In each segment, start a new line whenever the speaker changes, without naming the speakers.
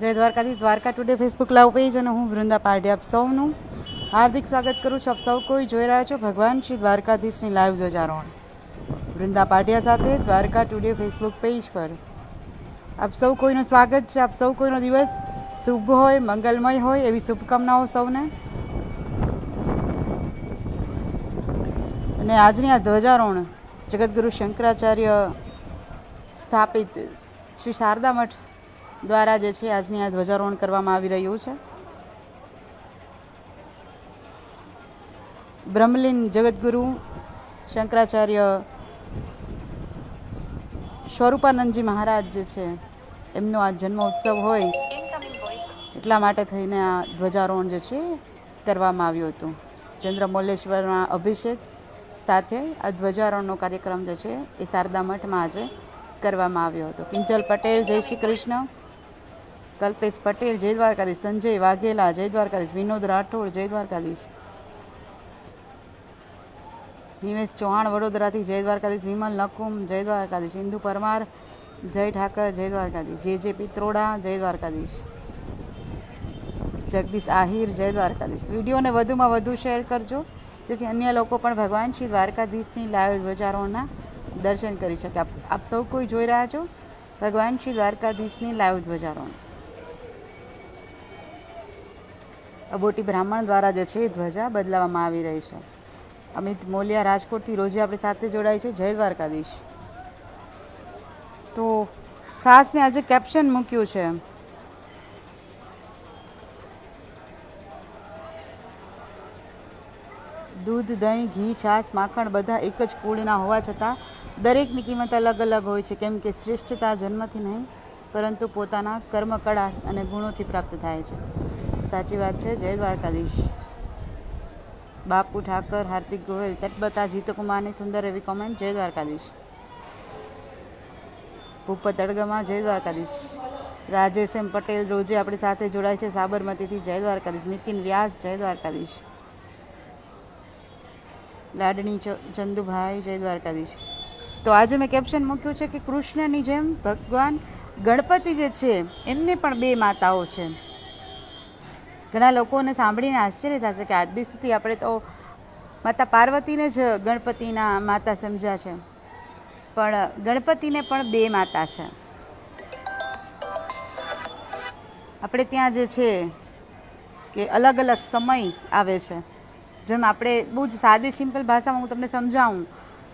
જય દ્વારકાથી Dwarka today Facebook live page અને હું વૃંદા પારડી આપ સૌનું હાર્દિક સ્વાગત કરું છું. આપ સૌ કોઈ જોઈ રહ્યા છો ભગવાન શ્રી દ્વારકાધીશની લાઈવ ધ્વજારોહણ. વૃંદા પાટિયા સાથે દ્વારકા ટુડે ફેસબુક પેજ પર. આપ સૌ કોઈનું સ્વાગત છે. આપ સૌ કોઈનો દિવસ શુભ હોય, મંગલમય હોય એવી શુભકામનાઓ સૌને. અને આજની આ ધ્વજારોહણ જગતગુરુ શંકરાચાર્ય સ્થાપિત શ્રી શારદા મઠ દ્વારા જે છે આજની આ ધ્વજારોહણ કરવામાં આવી રહ્યું છે. બ્રહ્મલીન જગતગુરુ શંકરાચાર્ય સ્વરૂપાનંદજી મહારાજ જે છે, એમનો આ જન્મ ઉત્સવ હોય એટલા માટે થઈને આ ધ્વજારોહણ જે છે કરવામાં આવ્યું હતું. ચંદ્રમૌલેશ્વરના અભિષેક સાથે આ ધ્વજારોહણનો કાર્યક્રમ જે છે એ શારદા મઠમાં આજે કરવામાં આવ્યો હતો. કિંજલ પટેલ, જય શ્રી કૃષ્ણ. કલ્પેશ પટેલ જય દ્વારકાધીશ સંજય વાઘેલા જય દ્વારકાધીશ વિનોદ રાઠોડ જય દ્વારકાધીશ નિમેશ ચૌહાણ, વડોદરાથી જય દ્વારકાધીશ વિમલ નકુમ જય દ્વારકાધીશ ઇન્દુ પરમાર, જય ઠાકર જય દ્વારકાધીશ જે જે પિત્રોડા જય દ્વારકાધીશ જગદીશ આહિર જય દ્વારકાધીશ વિડીયોને વધુમાં વધુ શેર કરજો, જેથી અન્ય લોકો પણ ભગવાન શ્રી દ્વારકાધીશની લાઈવ ધ્વજારોહણના દર્શન કરી શકે. આપ સૌ કોઈ જોઈ રહ્યા છો? ભગવાન શ્રી દ્વારકાધીશની લાઈવ ધ્વજારોહણ. અબોટી બ્રાહ્મણ દ્વારા જે છે ધ્વજા બદલાવવામાં આવી રહી છે. અમિત મોલિયા રાજકોટથી રોજે આપણી સાથે જોડાય છે. જય દ્વારકાધીશ. તો ખાસ મેં આજે કેપ્શન મૂક્યું છે. દૂધ, દહીં, ઘી, છાશ, માખણ બધા એક જ કુળના હોવા છતાં દરેકની કિંમત અલગ અલગ હોય છે. કેમ કે શ્રેષ્ઠતા જન્મથી નહીં, પરંતુ પોતાના કર્મ કળા અને ગુણોથી પ્રાપ્ત થાય છે. સાચી વાત છે. જય દ્વારકાધીશ. બાપુ ઠાકર, હાર્દિક ગોહિલ, તટબતા, જીતકુમારની સુંદર એવી કોમેન્ટ જય દ્વારકાધીશ. ભૂપત અડગમા, જય દ્વારકાધીશ. રાજેશ એમ પટેલ રોજે આપણી સાથે જોડાય છે સાબરમતીથી. જય દ્વારકાધીશ. નીતિન વ્યાસ, જય દ્વારકાધીશ. લાડણી ચંદુભાઈ, જય દ્વારકાધીશ. તો આજે મેં કેપ્શન મૂક્યું છે કે કૃષ્ણની જેમ ભગવાન ગણપતિ જે છે, એમને પણ બે માતાઓ છે. ઘણા લોકોને સાંભળીને આશ્ચર્ય થશે કે આજ દી સુધી આપણે તો માતા પાર્વતીને જ ગણપતિના માતા સમજ્યા છે. પણ ગણપતિને પણ બે માતા છે. આપણે ત્યાં જે છે કે અલગ અલગ સમય આવે છે. જેમ આપણે બહુ જ સાદી, સિમ્પલ ભાષામાં હું તમને સમજાવું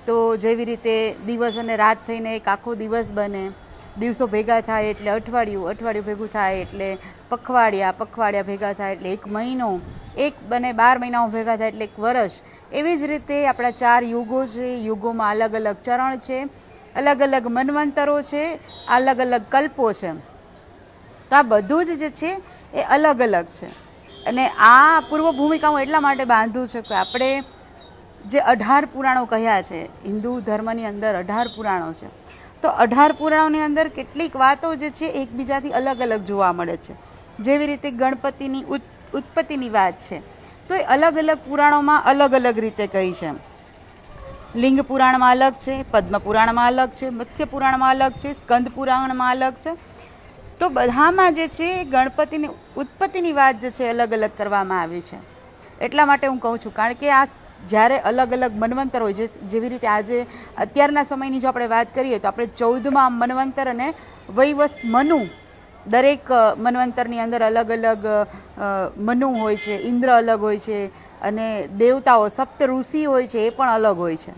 તો જેવી રીતે દિવસ અને રાત થઈને એક આખો દિવસ બને દિવસો ભેગા થાય એટલે અઠવાડિયું અઠવાડિયું ભેગું થાય એટલે પખવાડિયા પખવાડિયા ભેગા થાય એટલે એક મહિનો, એક બને બાર મહિનાઓ ભેગા થાય એટલે એક વર્ષ. એવી જ રીતે આપણા ચાર યુગો છે. યુગોમાં અલગ અલગ ચરણ છે, અલગ અલગ મનવંતરો છે, અલગ અલગ કલ્પો છે. તો આ બધું જ જે છે એ અલગ અલગ છે. અને આ પૂર્વ ભૂમિકા હું એટલા માટે બાંધું છું કે આપણે જે અઢાર પુરાણો કહ્યા છે, હિન્દુ ધર્મની અંદર અઢાર પુરાણો છે. તો અઢાર પુરાણોની અંદર કેટલીક વાતો જે છે એકબીજાથી અલગ અલગ જોવા મળે છે. જેવી રીતે ગણપતિની ઉત- ઉત્પત્તિની વાત છે. તો એ અલગ અલગ પુરાણોમાં અલગ અલગ રીતે કહી છે. લિંગ પુરાણમાં અલગ છે, પદ્મ પુરાણમાં અલગ છે, મત્સ્ય પુરાણમાં અલગ છે, સ્કંદ પુરાણમાં અલગ છે. તો બધામાં જે છે ગણપતિની ઉત્પત્તિની વાત જે છે અલગ અલગ કરવામાં આવી છે. એટલા માટે હું કહું છું, કારણ કે આ જ્યારે અલગ અલગ મનવંતર હોય છે જેવી રીતે આજે અત્યારના સમયની જો આપણે વાત કરીએ, તો આપણે ચૌદમાં મનવંતર અને વૈવસ્ત મનુ દરેક મનવંતરની અંદર અલગ અલગ મનુ હોય છે, ઇન્દ્ર અલગ હોય છે અને દેવતાઓ, સપ્ત ઋષિ હોય છે, એ પણ અલગ હોય છે.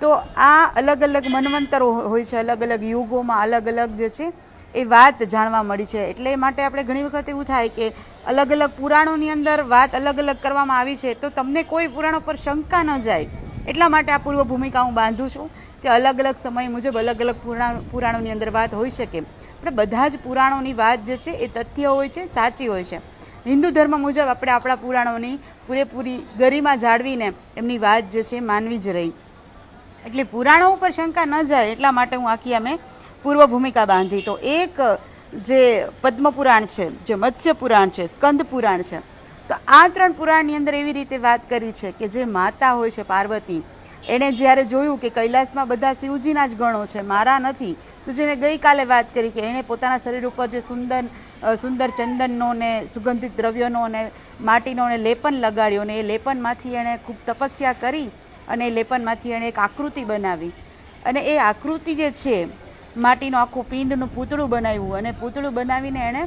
તો આ અલગ અલગ મનવંતરો હોય છે, અલગ અલગ યુગોમાં અલગ અલગ જે છે એ વાત જાણવા મળી છે. એટલે એ માટે આપણે ઘણી વખત એવું થાય કે અલગ અલગ પુરાણોની અંદર વાત અલગ અલગ કરવામાં આવી છે, તો તમને કોઈ પુરાણો પર શંકા ન જાય. એટલા માટે આ પૂર્વ ભૂમિકા હું બાંધું છું કે અલગ અલગ સમય મુજબ અલગ અલગ પુરાણ, પુરાણોની અંદર વાત હોઈ શકે. આપણે બધા જ પુરાણોની વાત જે છે એ તથ્ય હોય છે, સાચી હોય છે. હિન્દુ ધર્મ મુજબ આપણે આપણા પુરાણોની પૂરેપૂરી ગરિમા જાળવીને એમની વાત જે છે માનવી જ રહી. એટલે પુરાણો ઉપર શંકા ન જાય, એટલા માટે હું આખી અમે પૂર્વ ભૂમિકા બાંધી. તો એક જે પદ્મ પુરાણ છે, જે મત્સ્ય પુરાણ છે સ્કંદ પુરાણ છે, તો આ ત્રણ પુરાણની અંદર એવી રીતે વાત કરી છે કે જે માતા હોય છે પાર્વતી, એણે જ્યારે જોયું કે કૈલાસમાં બધા શિવજીના જ ગણો છે, મારા નથી, તો જે મેં ગઈકાલે વાત કરી કે એણે પોતાના શરીર ઉપર જે સુંદર સુંદર ચંદનનો ને સુગંધિત દ્રવ્યોનો ને માટીનો ને લેપન લગાડ્યો ને એ લેપનમાંથી એણે ખૂબ તપસ્યા કરી અને એ લેપનમાંથી એણે એક આકૃતિ બનાવી. અને એ આકૃતિ જે છે માટીનું આખું પિંડનું પૂતળું બનાવ્યું અને પૂતળું બનાવીને એણે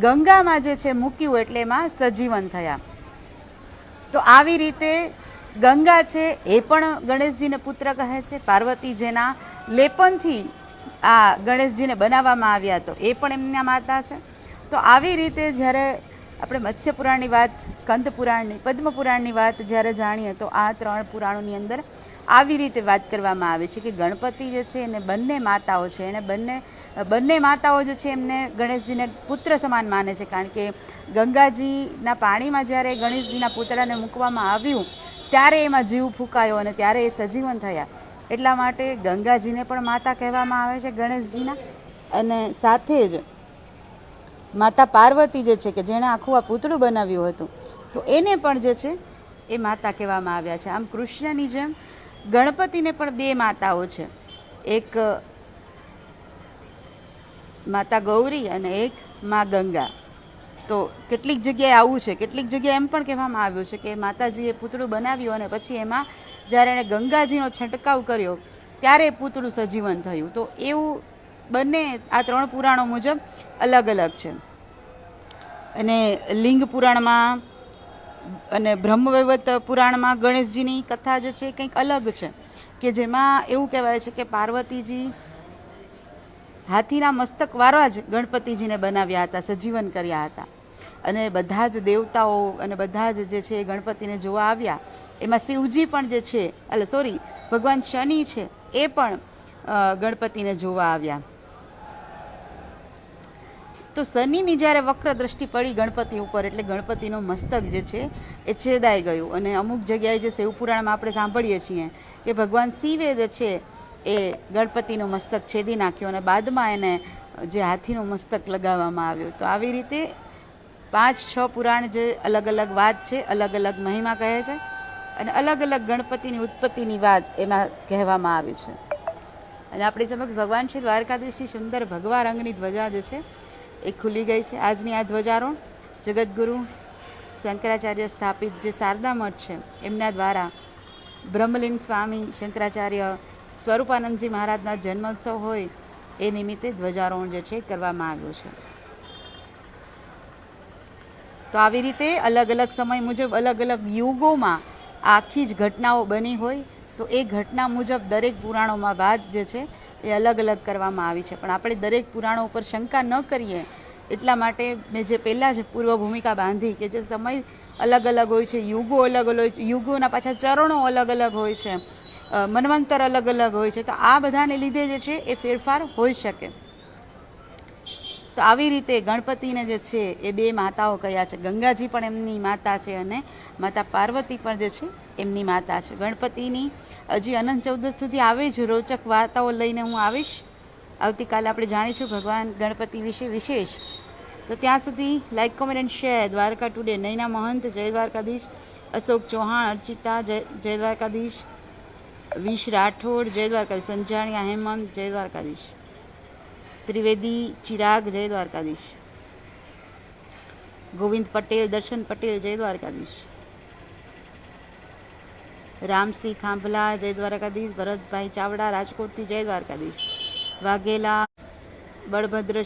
ગંગામાં જે છે મૂક્યું એટલે એમાં સજીવન થયા. તો આવી રીતે ગંગા છે એ પણ ગણેશજીને પુત્ર કહે છે. પાર્વતી જેના લેપનથી આ ગણેશજીને બનાવવામાં આવ્યા તો એ પણ એમના માતા છે. તો આવી રીતે જ્યારે આપણે મત્સ્ય પુરાણની વાત સ્કંદ પુરાણની પદ્મ પુરાણની વાત જ્યારે જાણીએ તો આ ત્રણ પુરાણોની અંદર આવી રીતે વાત કરવામાં આવે છે કે ગણપતિ જે છે એને બંને માતાઓ છે. એને બંને બંને માતાઓ જે છે એમને ગણેશજીને પુત્ર સમાન માને છે. કારણ કે ગંગાજીના પાણીમાં જ્યારે ગણેશજીના પુતળાને મૂકવામાં આવ્યું, ત્યારે એમાં જીવ ફૂંકાયો અને ત્યારે એ સજીવન થયા. એટલા માટે ગંગાજીને પણ માતા કહેવામાં આવે છે ગણેશજીના. અને સાથે જ માતા પાર્વતી જે છે કે જેણે આખું આ પૂતળું બનાવ્યું હતું, તો એને પણ જે છે એ માતા કહેવામાં આવ્યા છે. આમ કૃષ્ણની જેમ ગણપતિને પણ બે માતાઓ છે. એક માતા ગૌરી અને એક મા ગંગા. તો કેટલીક જગ્યાએ આવું છે. કેટલીક જગ્યાએ એમ પણ કહેવામાં આવ્યું છે કે માતાજીએ પૂતળું બનાવ્યું અને પછી એમાં જ્યારે એણે ગંગાજીનો છંટકાવ કર્યો, ત્યારે પૂતળું સજીવન થયું. તો એવું બંને આ ત્રણ પુરાણો મુજબ અલગ અલગ છે. અને લિંગ પુરાણમાં અને બ્રહ્મવૈવત પુરાણમાં ગણેશજીની કથા જે છે કંઈક અલગ છે, કે જેમાં એવું કહેવાય છે કે પાર્વતીજી હાથીના મસ્તક વાળા જ ગણપતિજીને બનાવ્યા હતા, સજીવન કર્યા હતા. અને બધા જ દેવતાઓ અને બધા જ જે છે ગણપતિને જોવા આવ્યા. એમાં શિવજી પણ જે છે એટલે સોરી, ભગવાન શનિ છે, એ પણ ગણપતિને જોવા આવ્યા. તો શનિની જ્યારે વક્ર દ્રષ્ટિ પડી ગણપતિ ઉપર, એટલે ગણપતિનું મસ્તક જે છે, એ છેદાઈ ગયું. અને અમુક જગ્યાએ જે શિવપુરાણમાં આપણે સાંભળીએ છીએ કે ભગવાન શિવે જે છે, એ ગણપતિનું મસ્તક છેદી નાખ્યું અને બાદમાં એને જે હાથીનું મસ્તક લગાવવામાં આવ્યું. તો આવી રીતે પાંચ, છ પુરાણ જે અલગ અલગ વાત છે, અલગ અલગ મહિમા કહે છે અને અલગ અલગ ગણપતિની ઉત્પત્તિની વાત એમાં કહેવામાં આવી છે. અને આપણી સમક્ષ ભગવાન શ્રી દ્વારકાધીશની સુંદર ભગવા રંગની ધ્વજા જે છે એ ખુલી ગઈ છે. આજની આ ધ્વજારોહણ જગતગુરુ શંકરાચાર્ય સ્થાપિત જે શારદા મઠ છે, એમના દ્વારા બ્રહ્મલીન સ્વામી શંકરાચાર્ય સ્વરૂપાનંદજી મહારાજના જન્મોત્સવ હોય એ નિમિત્તે ધ્વજારોહણ જે છે કરવામાં આવ્યું છે. તો આવી રીતે અલગ અલગ સમય મુજબ અલગ અલગ યુગોમાં આખી જ ઘટનાઓ બની હોય તો એ ઘટના મુજબ દરેક પુરાણોમાં વાત જે છે એ અલગ અલગ કરવામાં આવી છે. પણ આપણે દરેક પુરાણો ઉપર શંકા ન કરીએ. એટલા માટે મેં જે પહેલાં જ પૂર્વ ભૂમિકા બાંધી કે જે સમય અલગ અલગ હોય છે, યુગો અલગ અલગ હોય છે, યુગોના પાછા ચરણો અલગ અલગ હોય છે મનવંતર અલગ અલગ હોય છે. તો આ બધાને લીધે જે છે એ ફેરફાર હોઈ શકે. તો આવી રીતે ગણપતિને જે છે એ બે માતાઓ કયા છે? ગંગાજી પણ એમની માતા છે અને માતા પાર્વતી પણ જે છે એમની માતા છે. ગણપતિની હજી અનંત ચૌદસ સુધી આવે જ રોચક વાર્તાઓ લઈને હું આવીશ. આવતીકાલે આપણે જાણીશું ભગવાન ગણપતિ વિશે વિશેષ. તો ત્યાં સુધી like comment and share Dwarka today Naina Mahant, જય દ્વારકાધીશ. અશોક ચૌહાણ, અર્ચિતા, જય જય દ્વારકાધીશ. વિશ રાઠોડ, જય દ્વારકાધીશ. સંજાણિયા હેમંત, જય દ્વારકાધીશ. ત્રિવેદી, ચિરાગ, જય દ્વારકાધીશ. ગોવિંદ પટેલ, દર્શન પટેલ, જય દ્વારકાધીશ. રામસિંહ ખાંભલા જય દ્વારકાધીશ ભરતભાઈ ચાવડા રાજકોટથી જય દ્વારકાધીશ વાઘેલા બળભદ્ર